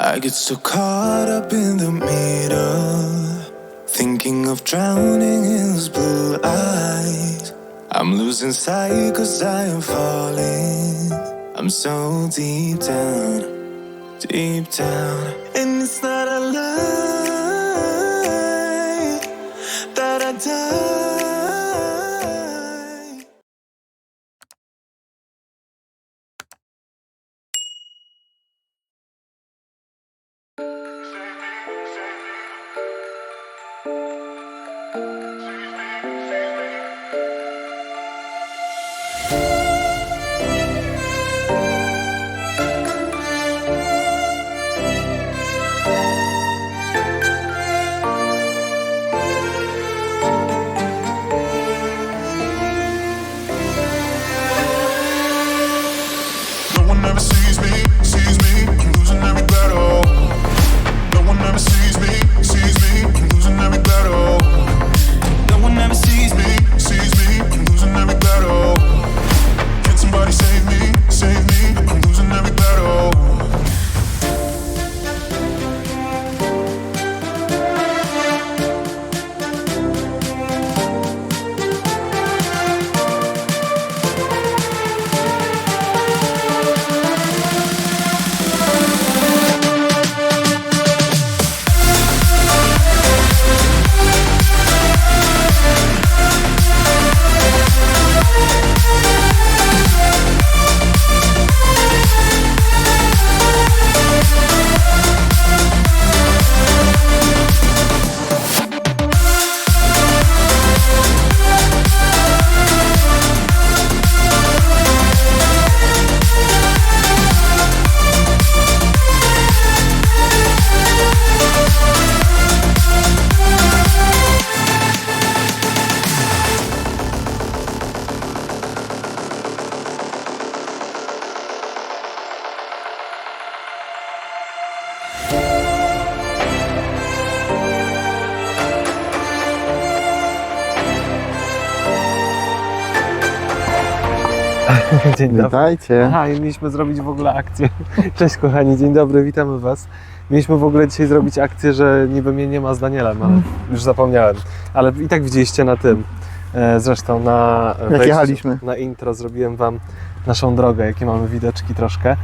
I get so caught up in the middle, thinking of drowning in those blue eyes. I'm losing sight cause I am falling. I'm so deep down, deep down. And it's not a lie Dzień dobry. Witajcie. Aha, i mieliśmy zrobić w ogóle akcję. Cześć kochani, dzień dobry, witamy Was. Mieliśmy w ogóle dzisiaj zrobić akcję, że niby mnie nie ma z Danielem, ale już zapomniałem. Ale i tak widzieliście na tym. E, Zresztą na wejściu, jechaliśmy. na intro zrobiłem Wam naszą drogę, jakie mamy widoczki troszkę.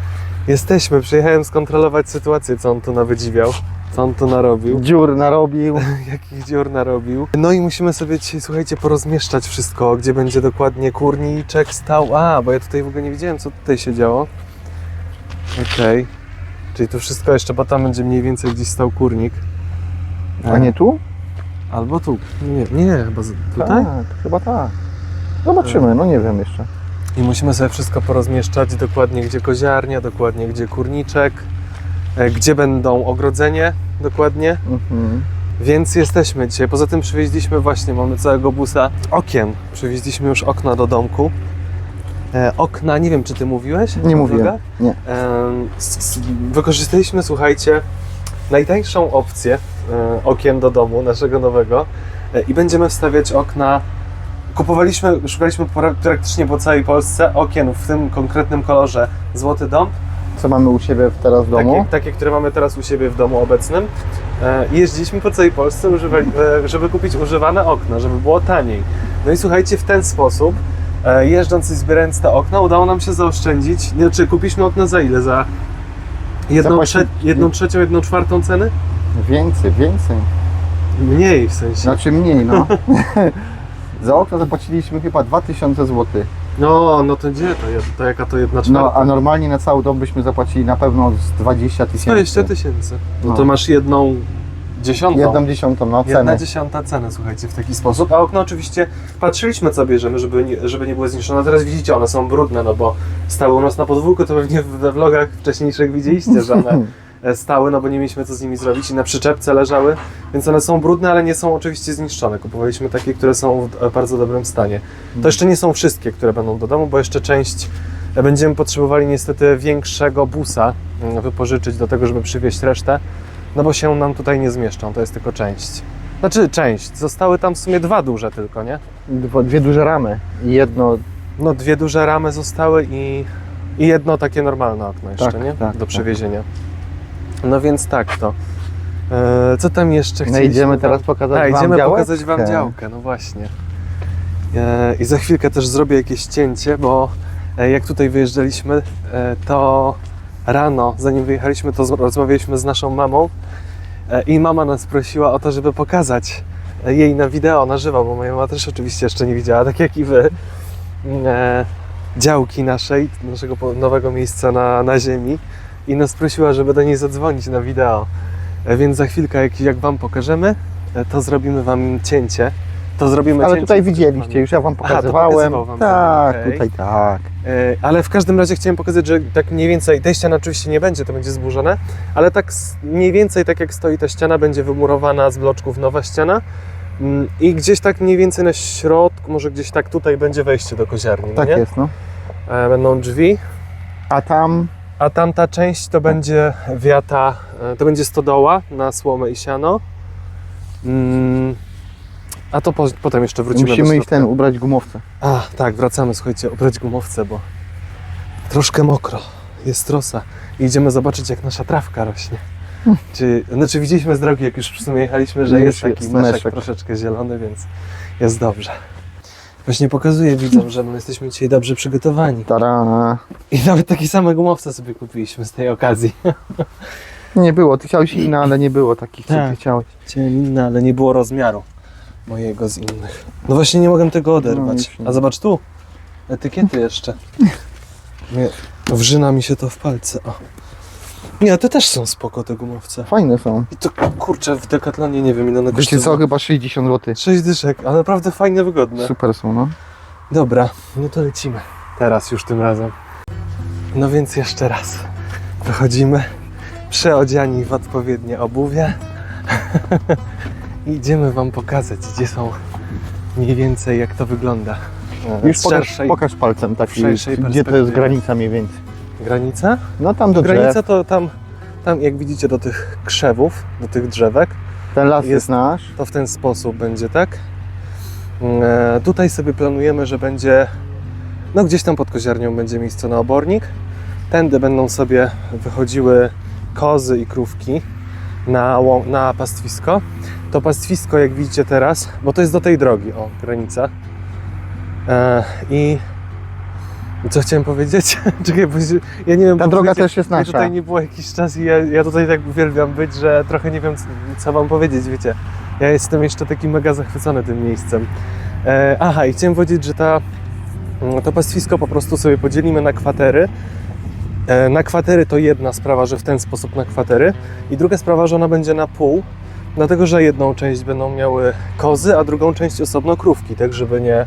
Jesteśmy, przyjechałem skontrolować sytuację, co on tu nawydziwiał, co on tu narobił. Dziur narobił. jakich dziur narobił. No i musimy sobie dzisiaj, słuchajcie, porozmieszczać wszystko, gdzie będzie dokładnie kurniczek stał. A, bo ja tutaj w ogóle nie widziałem, co tutaj się działo. Okej. Czyli tu wszystko jeszcze, bo tam będzie mniej więcej gdzieś stał kurnik. A nie tu? Albo tu. Nie, nie, chyba tutaj. Tak, chyba tak. Zobaczymy, no nie wiem jeszcze. I musimy sobie wszystko porozmieszczać, dokładnie gdzie koziarnia, dokładnie gdzie kurniczek, gdzie będą ogrodzenie, dokładnie. Mhm. Więc jesteśmy dzisiaj. Poza tym przywieźliśmy właśnie, mamy całego busa okien. Przywieźliśmy już okna do domku. E, okna, nie wiem czy ty mówiłeś? Nie mówiłem. Nie. Em, s- s- wykorzystaliśmy, słuchajcie, najtańszą opcję e, okien do domu naszego nowego e, i będziemy wstawiać okna. Kupowaliśmy, szukaliśmy pra- praktycznie po całej Polsce okien w tym konkretnym kolorze Złoty Dom, Co mamy u siebie teraz w domu? takie, takie, które mamy teraz u siebie w domu obecnym. E, jeździliśmy po całej Polsce, używali, e, żeby kupić używane okna, żeby było taniej. No i słuchajcie, w ten sposób, e, jeżdżąc i zbierając te okna, udało nam się zaoszczędzić. Znaczy, kupiliśmy okna za ile? Za jedną, trze- jedną trzecią, jedną czwartą ceny? Więcej, więcej. Mniej w sensie. Znaczy mniej, no. Za okno zapłaciliśmy chyba 2000 zł. No, no to gdzie to? jed- To jaka to jedna No, czwarta? a normalnie na cały dom byśmy zapłacili na pewno z 20 tysięcy. 20 tysięcy. No, No. to masz jedną dziesiątą. Jedną dziesiątą, no Jedna dziesiąta cenę, słuchajcie, w taki sposób. A okno oczywiście patrzyliśmy, co bierzemy, żeby nie, żeby nie były zniszczone. Teraz widzicie, one są brudne, no bo stały u nas na podwórku, to pewnie we vlogach wcześniejszych widzieliście, że one stały, no bo nie mieliśmy co z nimi zrobić i na przyczepce leżały, więc one są brudne, ale nie są oczywiście zniszczone. Kupowaliśmy takie, które są w e, bardzo dobrym stanie. To jeszcze nie są wszystkie, które będą do domu, bo jeszcze część e, będziemy potrzebowali niestety większego busa mm, wypożyczyć do tego, żeby przywieźć resztę, no bo się nam tutaj nie zmieszczą, to jest tylko część. Znaczy część, zostały tam w sumie dwa duże tylko, nie? Dwie duże ramy i jedno No dwie duże ramy zostały i, i jedno takie normalne okno jeszcze, Tak, nie? tak, Do tak. No więc tak to. E, co tam jeszcze No chcieliśmy idziemy wam- teraz pokazać Tak, wam idziemy działeczkę. pokazać wam działkę, no właśnie. E, I za chwilkę też zrobię jakieś cięcie, bo e, jak tutaj wyjeżdżaliśmy, e, to rano, zanim wyjechaliśmy, to z- rozmawialiśmy z naszą mamą e, i mama nas prosiła o to, żeby pokazać e, jej na wideo, na żywo, bo moja mama też oczywiście jeszcze nie widziała, tak jak i wy, e, działki naszej, naszego po- nowego miejsca na, na ziemi i nas prosiła, żeby do niej zadzwonić na wideo. E, Więc za chwilkę, jak, jak Wam pokażemy, e, to zrobimy Wam cięcie. To zrobimy Ale cięcie. tutaj widzieliście, już ja wam pokazywałem. pokazywał wam tak, okej. tutaj tak. E, Ale w każdym razie chciałem pokazać, że tak mniej więcej, tej ściany oczywiście nie będzie, to będzie zburzone, ale tak mniej więcej tak jak stoi ta ściana, będzie wymurowana z bloczków nowa ściana Mm, i gdzieś tak mniej więcej na środku, może gdzieś tak tutaj będzie wejście do koziarni, no Tak jest, no. Będą drzwi, A tam a tamta część to będzie wiata, e, to będzie stodoła na słomę i siano. Mm, A to po, potem jeszcze wrócimy do musimy iść środka. ten ubrać gumowce. A, tak, wracamy, słuchajcie, obrać gumowce, bo troszkę mokro, jest rosa. I idziemy zobaczyć, jak nasza trawka rośnie. Czy, znaczy widzieliśmy z drogi, jak już w sumie jechaliśmy, że jest taki jest meszek, meszek. troszeczkę zielony, więc jest dobrze. Właśnie pokazuję widzom, że my jesteśmy dzisiaj dobrze przygotowani. Tara. I nawet takie same gumowce sobie kupiliśmy z tej okazji. Nie było, ty chciałeś inne, ale nie było takich, co Tak. ty chciałeś. Chciałem inne, ale nie było rozmiaru mojego z innych. No właśnie nie mogłem tego No, oderwać. już nie. A zobacz tu, etykiety jeszcze. Nie, wrzyna mi się to w palce. O. Nie, te też są spoko te gumowce. Fajne są. I to kurczę w Decathlonie nie wiem ile one Wiecie co, chyba 60 zł. 6 dyszek, ale naprawdę fajne, wygodne. Super są, no. Dobra, no to lecimy. Teraz już tym razem. No więc jeszcze raz. Wychodzimy przeodziani w odpowiednie obuwie. I idziemy Wam pokazać, gdzie są mniej więcej, jak to wygląda. Już z pokaż, szerszej pokaż palcem taki, szerszej gdzie to jest granica mniej więcej. Granica. No tam do Granica drzew. to tam, tam, jak widzicie, do tych krzewów, do tych drzewek. Ten las jest, jest- nasz. to w ten sposób będzie, tak? E, tutaj sobie planujemy, że będzie, no gdzieś tam pod koziarnią będzie miejsce na obornik. Tędy będą sobie wychodziły kozy i krówki na, na pastwisko. To pastwisko, jak widzicie teraz, bo to jest do tej drogi, o, granica. E, i co chciałem powiedzieć? Czekaj, bo ja nie wiem, Ta droga też jest nasza. tutaj nie było jakiś czas i ja, ja tutaj tak uwielbiam być, że trochę nie wiem, co wam powiedzieć, wiecie. Ja jestem jeszcze taki mega zachwycony tym miejscem. E, aha, i chciałem powiedzieć, że ta, mm, to pastwisko po prostu sobie podzielimy na kwatery. E, na kwatery to jedna sprawa, że w ten sposób na kwatery. I druga sprawa, że ona będzie na pół, dlatego że jedną część będą miały kozy, a drugą część osobno krówki, tak żeby nie,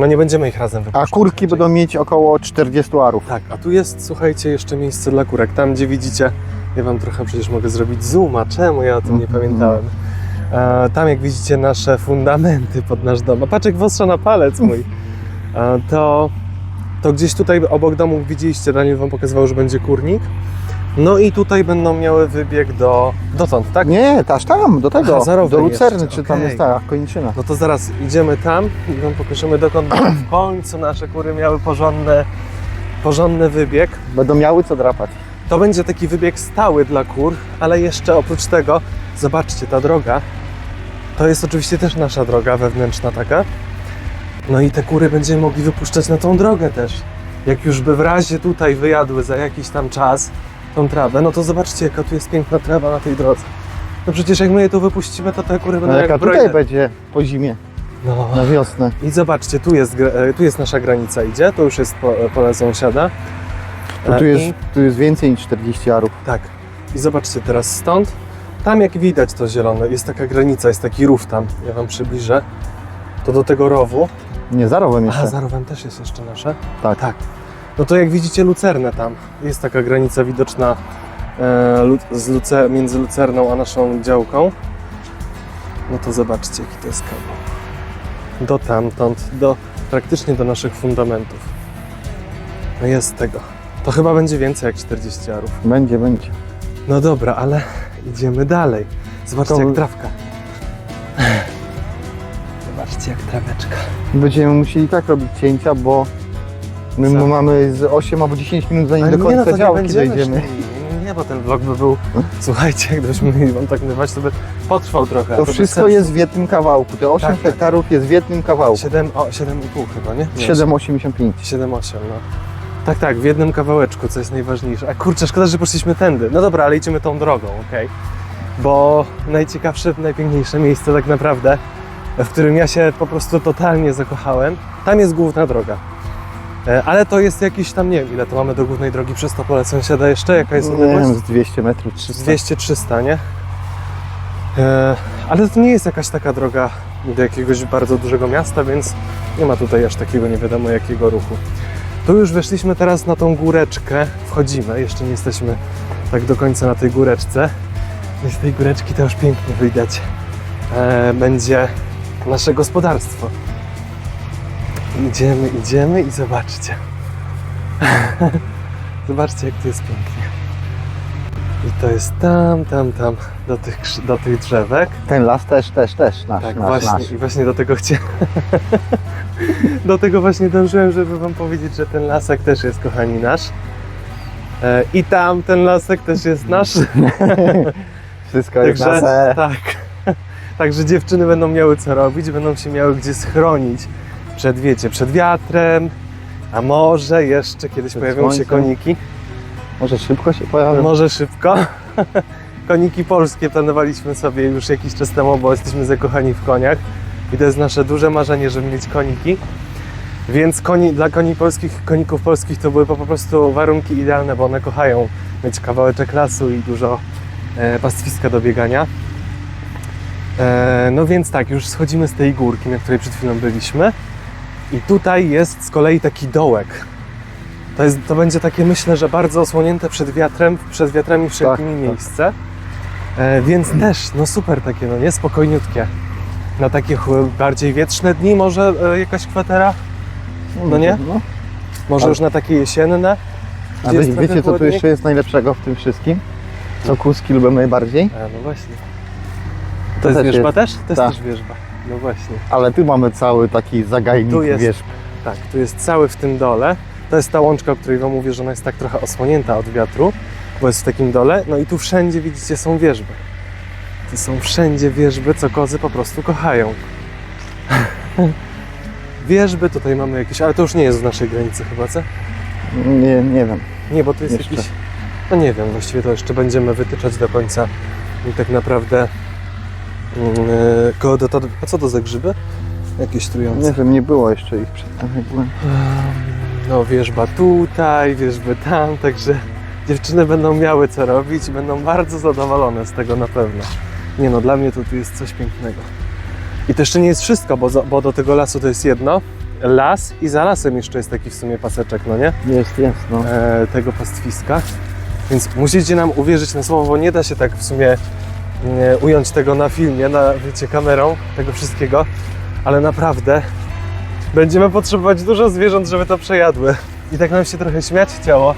no nie będziemy ich razem A wypuszczać. kurki raczej. będą mieć około 40 arów. Tak, a tu jest, słuchajcie, jeszcze miejsce dla kurek. Tam, gdzie widzicie, ja wam trochę przecież mogę zrobić zooma. Czemu ja o tym nie Mhm. pamiętałem? E, tam, jak widzicie, nasze fundamenty pod nasz dom. A patrz, jak wyostrza na palec mój. E, to, to gdzieś tutaj obok domu widzieliście, Daniel wam pokazywał, że będzie kurnik. No i tutaj będą miały wybieg do, dotąd, tak? Nie, aż tam, do tego, Aha, do Lucerny, jeszcze, czy tam okej. jest ta koniczyna. No to zaraz idziemy tam i wam pokażemy, dokąd w końcu nasze kury miały porządny, porządny wybieg. Będą miały co drapać. To będzie taki wybieg stały dla kur, ale jeszcze oprócz tego, zobaczcie, ta droga, to jest oczywiście też nasza droga wewnętrzna taka. No i te kury będziemy mogli wypuszczać na tą drogę też. Jak już by w razie tutaj wyjadły za jakiś tam czas tą trawę, no to zobaczcie, jaka tu jest piękna trawa na tej drodze. No przecież jak my je tu wypuścimy, to te kury będą No jak jaka brojne. tutaj będzie po zimie, No. na wiosnę. I zobaczcie, tu jest, gra- e, tu jest nasza granica idzie, to już jest po- pole sąsiada. To E, tu jest, i- tu jest więcej niż 40 arów. Tak. I zobaczcie teraz stąd. Tam jak widać to zielone, jest taka granica, jest taki rów tam. Ja wam przybliżę. To do tego rowu. Nie, za rowem Aha, jeszcze. za rowem też jest jeszcze nasze. Tak. Tak. No to jak widzicie lucernę tam. Jest taka granica widoczna e, z luce, między lucerną a naszą działką. No to zobaczcie jaki to jest kawał. Do tamtąd, do, praktycznie do naszych fundamentów. No jest tego. To chyba będzie więcej jak 40 arów. Będzie, będzie. No dobra, ale idziemy dalej. Zobaczcie To- jak trawka. Zobaczcie jak traweczka. Będziemy musieli tak robić cięcia, bo my mamy z 8 albo 10 minut zanim Ale do nie, no końca to nie działki będziemy dojdziemy. szli. Nie, bo ten vlog by był, słuchajcie, gdybyśmy mieli wam tak nazywać, to by potrwał trochę. To wszystko jest w jednym kawałku. Te 8 Tak, tak. hektarów jest w jednym kawałku. 7, o, 7,5 chyba, nie? nie 7,85. 7,8, no. Tak, tak, w jednym kawałeczku, co jest najważniejsze. A kurczę, szkoda, że poszliśmy tędy. No dobra, ale idziemy tą drogą, okej? Bo najciekawsze, najpiękniejsze miejsce tak naprawdę, w którym ja się po prostu totalnie zakochałem, tam jest główna droga. E, Ale to jest jakiś tam, nie wiem ile to mamy do głównej drogi przez to pole sąsiada jeszcze, jaka jest Nie wiem, odległość? z 200 metrów, 300. 200-300, nie? E, ale to nie jest jakaś taka droga do jakiegoś bardzo dużego miasta, więc nie ma tutaj aż takiego nie wiadomo jakiego ruchu. Tu już weszliśmy teraz na tą góreczkę, wchodzimy, jeszcze nie jesteśmy tak do końca na tej góreczce. Z tej góreczki to już pięknie widać e, będzie nasze gospodarstwo. Idziemy, idziemy i zobaczcie. zobaczcie jak tu jest pięknie. I to jest tam, tam, tam, do tych, do tych drzewek. Ten las też, też, też nasz, Tak, nasz, właśnie. nasz. I właśnie do tego chciałem. do tego właśnie dążyłem, żeby Wam powiedzieć, że ten lasek też jest, kochani, nasz. E, I tam ten lasek też jest nasz. Wszystko jest Także nasze. tak. Także dziewczyny będą miały co robić, będą się miały gdzie schronić przed, wiecie, przed wiatrem, a może jeszcze kiedyś Przed pojawią się słońcem. koniki. Może szybko się pojawią. Może szybko. Koniki polskie planowaliśmy sobie już jakiś czas temu, bo jesteśmy zakochani w koniach. I to jest nasze duże marzenie, żeby mieć koniki. Więc koni, dla koni polskich, koników polskich to były po prostu warunki idealne, bo one kochają mieć kawałeczek lasu i dużo e, pastwiska do biegania. E, no więc tak, już schodzimy z tej górki, na której przed chwilą byliśmy. I tutaj jest z kolei taki dołek. To, jest, to będzie takie, myślę, że bardzo osłonięte przed wiatrem, przed wiatrami wszelkimi tak. miejsce. E, więc też, no super takie, no nie, spokojniutkie. Na takie bardziej wietrzne dni może e, jakaś kwatera? no nie? No. Może Ale- już na takie jesienne? A wy, wiecie, co tu jeszcze jest najlepszego w tym wszystkim? Co kuski lubią najbardziej? A, no właśnie. To, To jest też wierzba jest- też? To jest tak. też wierzba. No właśnie. Ale tu mamy cały taki zagajnik, Tu jest- wiesz, Tak, tu jest cały w tym dole. To jest ta łączka, o której Wam mówię, że ona jest tak trochę osłonięta od wiatru, bo jest w takim dole. No i tu wszędzie widzicie są wierzby. To są wszędzie wierzby, co kozy po prostu kochają. wierzby, tutaj mamy jakieś, ale to już nie jest w naszej granicy chyba, co? nie, nie wiem. Nie, bo to jest Jeszcze. jakiś... No nie wiem, właściwie to jeszcze będziemy wytyczać do końca i tak naprawdę... To, a co to za grzyby? Jakieś trujące. Nie wiem, nie było jeszcze ich przed tym, jak byłem. No wierzba tutaj, wierzby tam, także dziewczyny będą miały co robić i będą bardzo zadowolone z tego na pewno. Nie no, dla mnie to tu jest coś pięknego. I to jeszcze nie jest wszystko, bo, za, bo do tego lasu to jest jedno, las i za lasem jeszcze jest taki w sumie paseczek, no nie? Jest, jest, no. E, tego pastwiska. Więc musicie nam uwierzyć na słowo, bo nie da się tak w sumie ująć tego na filmie, na, wiecie, kamerą, tego wszystkiego, ale naprawdę będziemy potrzebować dużo zwierząt, żeby to przejadły. I tak nam się trochę śmiać chciało,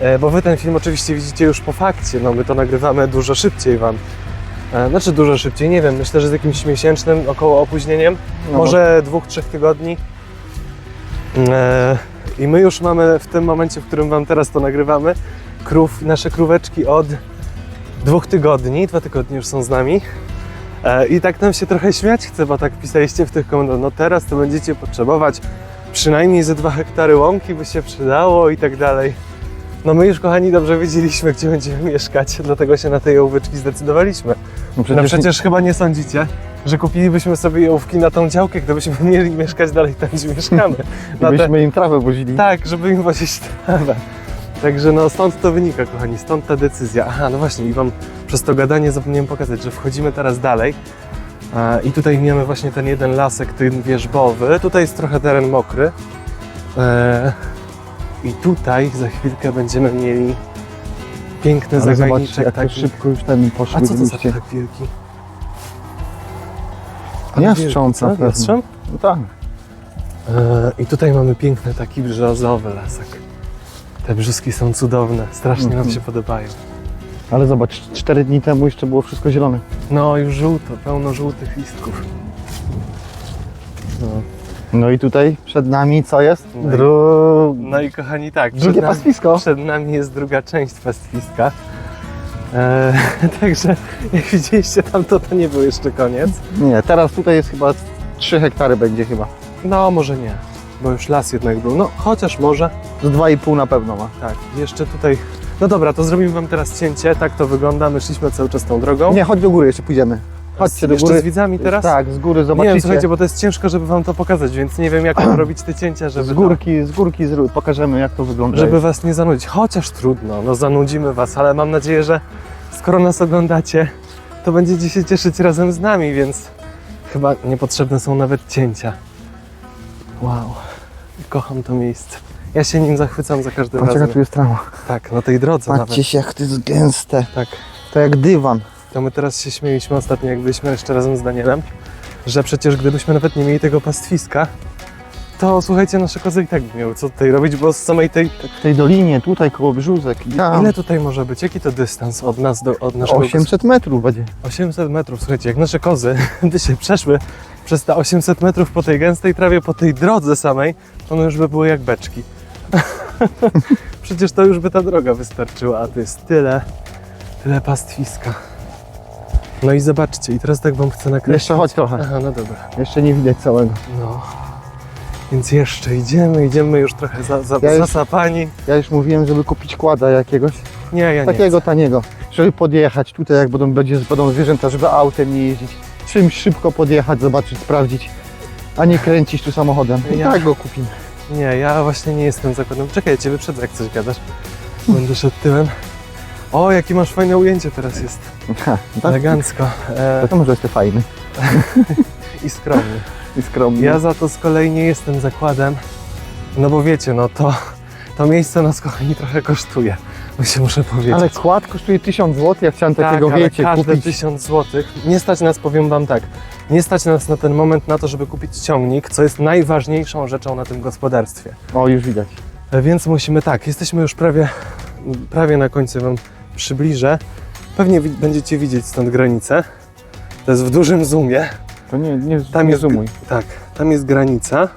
e, bo wy ten film oczywiście widzicie już po fakcie, no my to nagrywamy dużo szybciej wam. E, Znaczy dużo szybciej, nie wiem, myślę, że z jakimś miesięcznym około opóźnieniem, No, może dwóch, trzech tygodni. E, I my już mamy w tym momencie, w którym Wam teraz to nagrywamy, krów, nasze króweczki od dwóch tygodni. Dwa tygodnie już są z nami. E, I tak nam się trochę śmiać chce, bo tak pisaliście w tych komentarzach, no teraz to będziecie potrzebować przynajmniej ze dwa hektary łąki by się przydało i tak dalej. No my już, kochani, dobrze wiedzieliśmy, gdzie będziemy mieszkać, dlatego się na te ołóweczki zdecydowaliśmy. no No przecież chyba nie sądzicie, że kupilibyśmy sobie ołówki na tą działkę, gdybyśmy mieli mieszkać dalej tam, gdzie mieszkamy. Na te, im trawę wozili. tak, żeby im wozić trawę. Także no stąd to wynika, kochani, stąd ta decyzja. Aha, no właśnie i Wam przez to gadanie zapomniałem pokazać, że wchodzimy teraz dalej a, i tutaj mamy właśnie ten jeden lasek, ten wierzbowy. Tutaj jest trochę teren mokry. E, I tutaj za chwilkę będziemy mieli piękny Ale zobacz, zagajniczek jak to szybko już ten poszły A co to za ptak wielki? Jastrząb Co? na pewno. No tak. E, I tutaj mamy piękny taki brzozowy lasek. Te brzuski są cudowne, strasznie nam Mhm. się podobają. Ale zobacz, 4 dni temu jeszcze było wszystko zielone. No już żółto, pełno żółtych listków. No, No i tutaj przed nami co jest? No i- Dru... no i kochani tak, przed Drugie nami, pastwisko. przed nami jest druga część pastwiska. E, także jak widzieliście tam, to to nie był jeszcze koniec. Nie, teraz tutaj jest chyba 3 hektary będzie chyba. No, może nie, bo już las jednak był. No, chociaż może. Z 2,5 na pewno ma. Tak, jeszcze tutaj. No dobra, to zrobimy wam teraz cięcie. Tak to wygląda. My szliśmy cały czas tą drogą. Nie, chodź do góry, jeszcze pójdziemy. Chodźcie do jeszcze góry. z widzami teraz? Tak, z góry Nie zobaczycie. wiem, słuchajcie, bo to jest ciężko, żeby wam to pokazać, więc nie wiem, jak mam robić te cięcia, żeby, z górki, z górki zrób, pokażemy jak to wygląda. żeby was nie zanudzić. Chociaż trudno, no zanudzimy was, ale mam nadzieję, że skoro nas oglądacie, to będziecie się cieszyć razem z nami, więc chyba niepotrzebne są nawet cięcia. Wow, kocham to miejsce. Ja się nim zachwycam za każdym Patrz jaka razem. tu jest trawa. Tak, na tej drodze Patrzcie nawet. się jak to jest gęste. Tak. To jak dywan. To my teraz się śmieliśmy ostatnio, jak byliśmy jeszcze razem z Danielem, że przecież gdybyśmy nawet nie mieli tego pastwiska, to słuchajcie, nasze kozy i tak by miały co tutaj robić, bo z samej tej... W tej dolinie, tutaj koło Brzózek. Ja. Ile tutaj może być? Jaki to dystans od nas do od naszego... 800 metrów będzie. 800 metrów, słuchajcie, jak nasze kozy dzisiaj przeszły przez te 800 metrów po tej gęstej trawie, po tej drodze samej, to one już by były jak beczki. Przecież to już by ta droga wystarczyła, a to jest tyle, tyle pastwiska. No i zobaczcie, i teraz tak wam chcę nakreślić. Jeszcze chodź trochę. Aha, no dobra. Jeszcze nie widać całego. No. Więc jeszcze idziemy, idziemy już trochę za, za, Ja już- zasapani. Ja już mówiłem, żeby kupić kłada jakiegoś. Nie, ja nie. Takiego taniego. Żeby podjechać tutaj, jak będą, będzie, będą zwierzęta, żeby autem nie jeździć. Czymś szybko podjechać, zobaczyć, sprawdzić. A nie kręcić tu samochodem. I Ja- tak go kupimy. Nie, ja właśnie nie jestem zakładem. Czekaj, ja cię wyprzedzę, jak coś gadasz. Będę szedł tyłem. O, jakie masz fajne ujęcie teraz jest. Ha, tak? Elegancko e, To może jest fajny i skromny. i skromny. Ja za to z kolei nie jestem zakładem, no bo wiecie, no to, to miejsce nas kochani trochę kosztuje. Bo się muszę powiedzieć. Ale kład kosztuje 1000 zł, ja chciałem tak, takiego, ale wiecie, każde kupić. 1000 zł. Nie stać nas, powiem wam tak, nie stać nas na ten moment na to, żeby kupić ciągnik, co jest najważniejszą rzeczą na tym gospodarstwie. O, już widać. E, Więc musimy tak, jesteśmy już prawie, prawie na końcu, wam przybliżę. Pewnie będziecie widzieć stąd granicę. To jest w dużym zoomie. To nie, nie, Tam nie jest, zoomuj. tak, tam jest granica.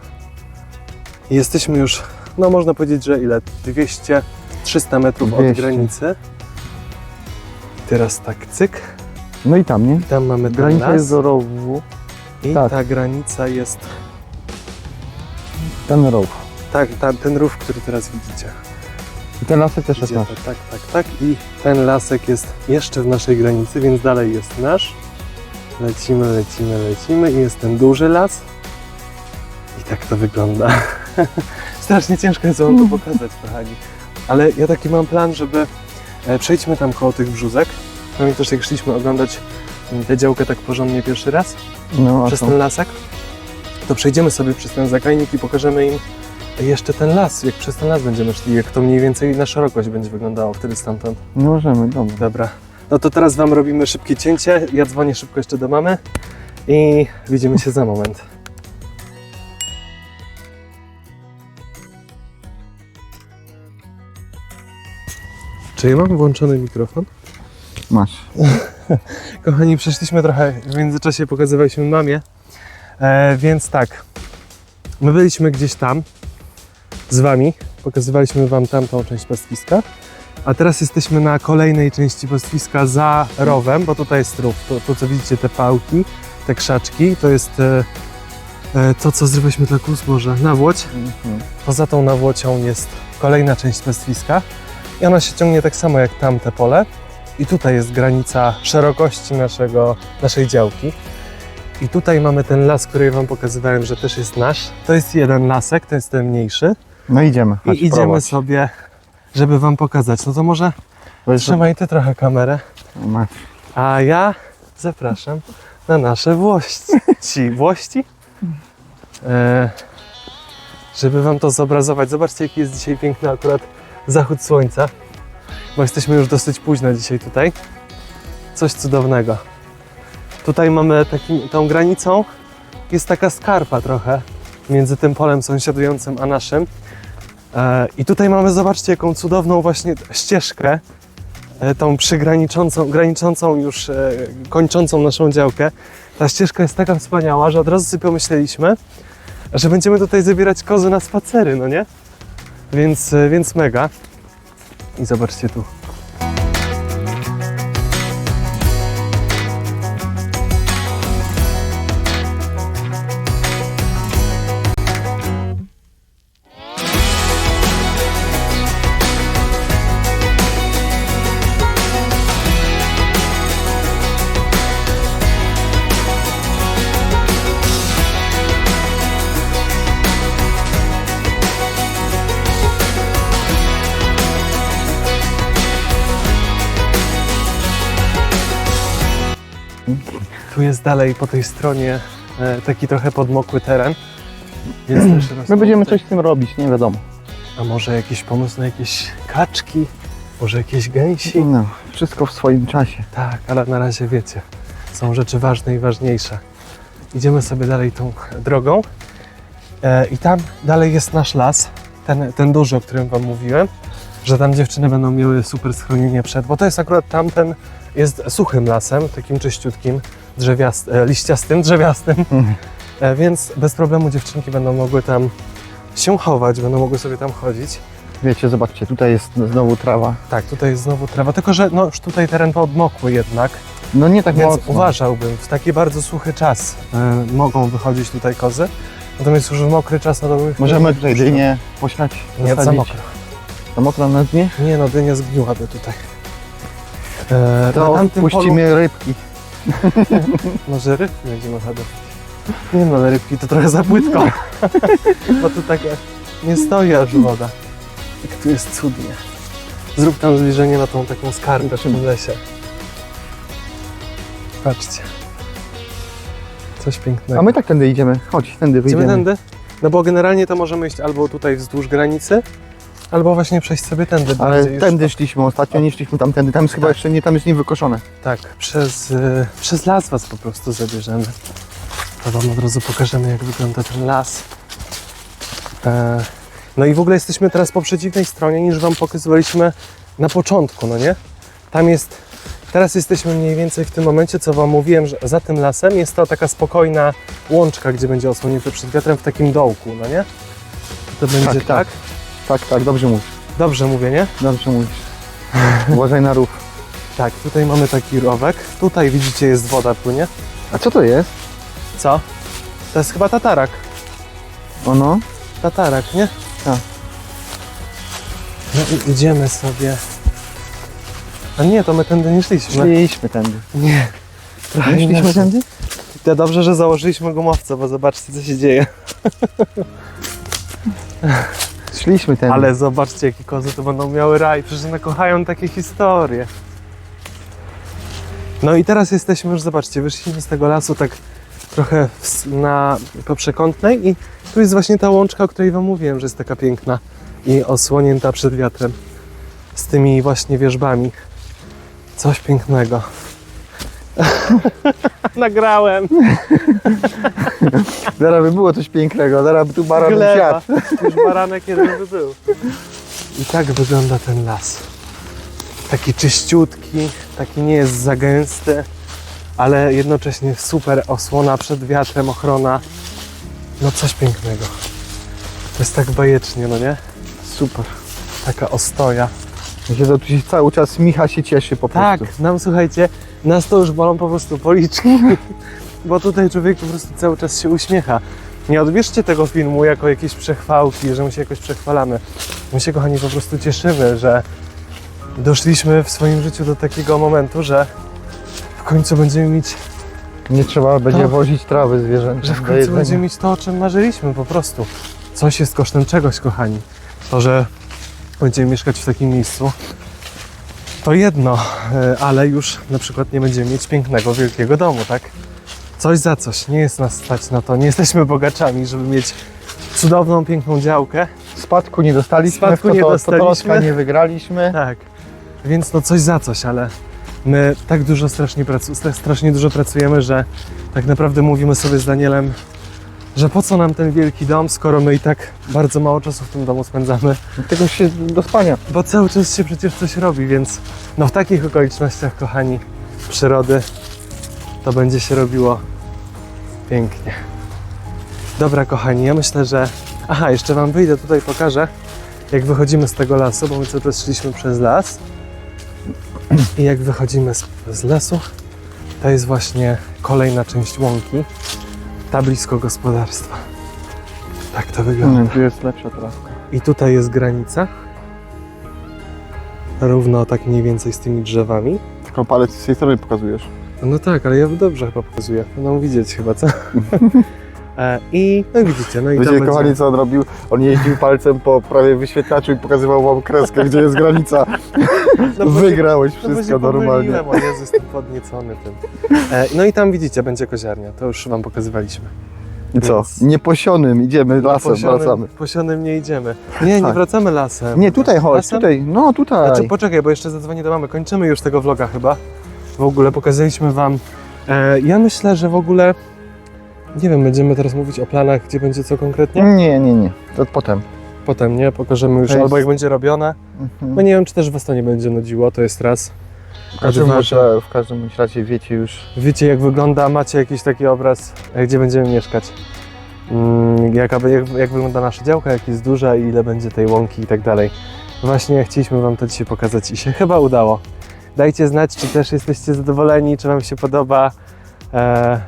I Jesteśmy już, no można powiedzieć, że ile? 200, 300 metrów od 200. granicy. Teraz tak, cyk. No i tam, nie? I tam mamy ten Granica las. jest rowu. I tak. ta granica jest, Ten row. tak, ta, ten rów, który teraz widzicie. I ten lasek też jest Idzie nasz. tak, tak, tak. I ten lasek jest jeszcze w naszej granicy, więc dalej jest nasz. Lecimy, lecimy, lecimy i jest ten duży las. I tak to wygląda. Strasznie ciężko jest wam to pokazać, kochani. Ale ja taki mam plan, żeby e, przejdźmy tam koło tych brzuzek. Pamiętasz, jak szliśmy oglądać m, tę działkę tak porządnie pierwszy raz? No, a przez co? ten lasek? To przejdziemy sobie przez ten zagajnik i pokażemy im jeszcze ten las, jak przez ten las będziemy szli, jak to mniej więcej na szerokość będzie wyglądało wtedy stamtąd. Nie możemy, dobra. Dobra. No to teraz Wam robimy szybkie cięcie. Ja dzwonię szybko jeszcze do mamy i widzimy się za moment. Czy ja mam włączony mikrofon? Masz. Kochani, przeszliśmy trochę, w międzyczasie pokazywaliśmy mamie, e, więc tak, my byliśmy gdzieś tam z Wami, pokazywaliśmy Wam tamtą część pastwiska, a teraz jesteśmy na kolejnej części pastwiska za rowem, bo tutaj jest rów, to, to co widzicie, te pałki, te krzaczki, to jest e, e, to, co zrobiliśmy dla kus może, nawłoć, Mhm. Poza tą nawłocią jest kolejna część pastwiska i ona się ciągnie tak samo jak tamte pole. I tutaj jest granica szerokości naszego, naszej działki. I tutaj mamy ten las, który Wam pokazywałem, że też jest nasz. To jest jeden lasek, to jest ten mniejszy. No idziemy. I idziemy prowadź. sobie, żeby Wam pokazać. No to może jest- trzymaj Ty trochę kamerę, a ja zapraszam na nasze włości. Włości? E, żeby Wam to zobrazować. Zobaczcie, jaki jest dzisiaj piękny akurat zachód słońca, bo jesteśmy już dosyć późno dzisiaj tutaj. Coś cudownego. Tutaj mamy takim, tą granicą, jest taka skarpa trochę między tym polem sąsiadującym a naszym. E, I tutaj mamy, zobaczcie, jaką cudowną właśnie ścieżkę, e, tą przygraniczącą, graniczącą już, e, kończącą naszą działkę. Ta ścieżka jest taka wspaniała, że od razu sobie pomyśleliśmy, że będziemy tutaj zabierać kozy na spacery, no nie? Więc, e, więc mega. I zobaczcie tu. Jest dalej po tej stronie e, taki trochę podmokły teren. Więc też My będziemy coś z tym robić, nie wiadomo. A może jakiś pomysł na jakieś kaczki? Może jakieś gęsi? No, wszystko w swoim czasie. Tak, ale na razie wiecie, są rzeczy ważne i ważniejsze. Idziemy sobie dalej tą drogą e, i tam dalej jest nasz las, ten, ten duży, o którym wam mówiłem, że tam dziewczyny będą miały super schronienie przed, bo to jest akurat tamten, jest suchym lasem, takim czyściutkim, drzewiast, e, liściastym, drzewiastym, e, więc bez problemu dziewczynki będą mogły tam się chować, będą mogły sobie tam chodzić. Wiecie, zobaczcie, tutaj jest znowu trawa. Tak, tutaj jest znowu trawa, tylko że no, już tutaj teren podmokły jednak, No nie tak Więc mocno. uważałbym, w taki bardzo suchy czas e, mogą wychodzić tutaj kozy. Natomiast już w mokry czas, no to by Możemy tutaj dynię posiać, Nie, za zasadzić. mokro. Za mokro na dnie? Nie no, dynia zgniłaby tutaj. E, na To puścimy rybki. Może rybki będziemy hodować. Nie no, ale rybki to trochę za płytko. Bo tu tak nie stoi aż woda. Jak tu jest cudnie. Zrób tam zbliżenie na tą taką skarbę w lesie. Patrzcie. Coś pięknego. A my tak tędy idziemy. Chodź, tędy Idziemy wyjdziemy. tędy? No bo generalnie to możemy iść albo tutaj wzdłuż granicy, albo właśnie przejść sobie tędy. Ale bardziej już- tędy szliśmy ostatnio, nie szliśmy tamtędy. Tam jest chyba Tak. jeszcze nie, tam jest niewykoszone. Tak, przez, y, przez las was po prostu zabierzemy. To wam od razu pokażemy, jak wygląda ten las. E, no i w ogóle jesteśmy teraz po przeciwnej stronie, niż wam pokazywaliśmy na początku, no nie? Tam jest, teraz jesteśmy mniej więcej w tym momencie, co wam mówiłem, że za tym lasem jest to taka spokojna łączka, gdzie będzie osłonięte przed wiatrem w takim dołku, no nie? To będzie tak? tak. Tak, tak, dobrze mówisz. Dobrze mówię, nie? Dobrze mówisz. Uważaj na rów. Tak, tutaj mamy taki rowek. Tutaj widzicie jest woda płynie. A co to jest? Co? To jest chyba tatarak. Ono? Tatarak, nie? Tak. No i idziemy sobie. A nie, to my tędy nie szliśmy. Szliśmy tędy. Nie. Trochę Nie szliśmy inaczej. tędy? To dobrze, że założyliśmy gumowce, bo zobaczcie, co się dzieje. Szliśmy tędy. Ale zobaczcie, jakie kozy to będą miały raj. Przecież one kochają takie historie. No i teraz jesteśmy już, zobaczcie, wyszliśmy z tego lasu tak trochę w, na po przekątnej i tu jest właśnie ta łączka, o której wam mówiłem, że jest taka piękna i osłonięta przed wiatrem z tymi właśnie wierzbami. Coś pięknego. Nagrałem. Zaraz by było coś pięknego, zaraz by tu baran Gleba. siadł. Już baranek jeden by był. I tak wygląda ten las. Taki czyściutki, taki nie jest za gęsty, ale jednocześnie super osłona przed wiatrem, ochrona. No coś pięknego. To jest tak bajecznie, no nie? Super. Taka ostoja. Myślę, że tu się cały czas Micha się cieszy po Tak, prostu. nam słuchajcie, nas to już bolą po prostu policzki, bo tutaj człowiek po prostu cały czas się uśmiecha. Nie odbierzcie tego filmu jako jakieś przechwałki, że my się jakoś przechwalamy. My się, kochani, po prostu cieszymy, że doszliśmy w swoim życiu do takiego momentu, że w końcu będziemy mieć, Nie trzeba będzie To- wozić trawy zwierzętom że w do końcu jedzenia. będziemy mieć to, o czym marzyliśmy po prostu. Coś jest kosztem czegoś, kochani. To, że będziemy mieszkać w takim miejscu, to jedno, e, ale już na przykład nie będziemy mieć pięknego, wielkiego domu, tak? Coś za coś. Nie jest nas stać na to. Nie jesteśmy bogaczami, żeby mieć cudowną, piękną działkę. Spadku nie dostaliśmy, Spadku w nie dostaliśmy. Nie wygraliśmy. Tak. Więc no coś za coś, ale my tak dużo strasznie, pracu- strasznie dużo pracujemy, że tak naprawdę mówimy sobie z Danielem, że po co nam ten wielki dom, skoro my i tak bardzo mało czasu w tym domu spędzamy. Tego się do spania. Bo cały czas się przecież coś robi, więc no w takich okolicznościach, kochani, przyrody, to będzie się robiło pięknie. Dobra, kochani, ja myślę, że... Aha, jeszcze Wam wyjdę tutaj, pokażę, jak wychodzimy z tego lasu, bo my cały czas szliśmy przez las. I jak wychodzimy z, z lasu, to jest właśnie kolejna część łąki, ta blisko gospodarstwa. Tak to wygląda. Tu jest lepsza trawka. I tutaj jest granica. Równo tak mniej więcej z tymi drzewami. Tylko palec z tej strony pokazujesz. No tak, ale ja dobrze chyba pokazuję. Będą widzieć chyba, co? E, I no widzicie, no i Wiecie, tam będzie- kochani, co on robił? On jeździł palcem po prawie wyświetlaczu i pokazywał wam kreskę, gdzie jest granica. No Wygrałeś No wszystko się normalnie. pomyliłem, O Jezu, jestem podniecony tym. E, no i tam widzicie, będzie koziarnia. To już wam pokazywaliśmy. I co? Więc- Nieposionym, idziemy lasem, Posionym- wracamy. Posionym nie idziemy. Nie, nie Tak. wracamy lasem. Nie, tutaj chodź, Lasem? tutaj, no tutaj. Znaczy, poczekaj, bo jeszcze zadzwonię do mamy. Kończymy już tego vloga chyba. W ogóle pokazaliśmy wam. E, ja myślę, że w ogóle. Nie wiem, będziemy teraz mówić o planach, gdzie będzie co konkretnie. Nie, nie, nie, to potem. Potem, nie? Pokażemy już, jest- albo jak będzie robione. Mhm. Bo nie wiem, czy też was to nie będzie nudziło, to jest raz. W każdym, że- w każdym razie wiecie już, Wiecie, jak wygląda, macie jakiś taki obraz, e, gdzie będziemy mieszkać. Mm, jaka, jak, jak wygląda nasza działka, jak jest duża i ile będzie tej łąki i tak dalej. Właśnie chcieliśmy Wam to dzisiaj pokazać i się chyba udało. Dajcie znać, czy też jesteście zadowoleni, czy Wam się podoba. E,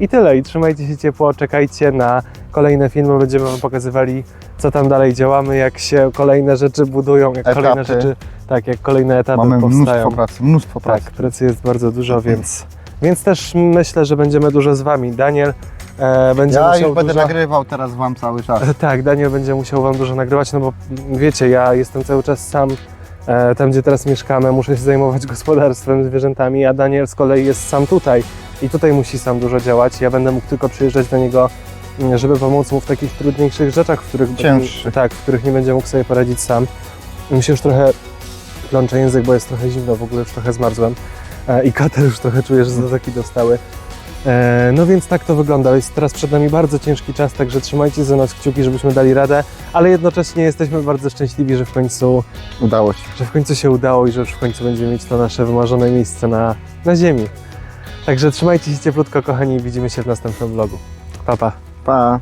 I tyle. I trzymajcie się ciepło, czekajcie na kolejne filmy. Będziemy Wam pokazywali, co tam dalej działamy, jak się kolejne rzeczy budują, jak kolejne Etapy. rzeczy, tak, jak kolejne etapy mamy powstają. mnóstwo pracy, mnóstwo pracy. Tak, pracy jest bardzo dużo, więc, więc też myślę, że będziemy dużo z Wami. Daniel e, będzie Ja już będę dużo... nagrywał teraz wam cały czas. Tak, Daniel będzie musiał Wam dużo nagrywać, no bo wiecie, ja jestem cały czas sam e, tam, gdzie teraz mieszkamy, muszę się zajmować gospodarstwem, zwierzętami, a Daniel z kolei jest sam tutaj i tutaj musi sam dużo działać. Ja będę mógł tylko przyjeżdżać do niego, m, żeby pomóc mu w takich trudniejszych rzeczach, w których, tak, w których nie będzie mógł sobie poradzić sam. Mi się już trochę plącze język, bo jest trochę zimno, w ogóle już trochę zmarzłem e, i kater już trochę czuję, że zatoki dostały. E, No więc tak to wygląda. Jest teraz przed nami bardzo ciężki czas, także trzymajcie za nas kciuki, żebyśmy dali radę, ale jednocześnie jesteśmy bardzo szczęśliwi, że w końcu, Udało się. że w końcu się udało i że już w końcu będziemy mieć to nasze wymarzone miejsce na, na ziemi. Także trzymajcie się cieplutko, kochani, i widzimy się w następnym vlogu. Pa, pa. Pa.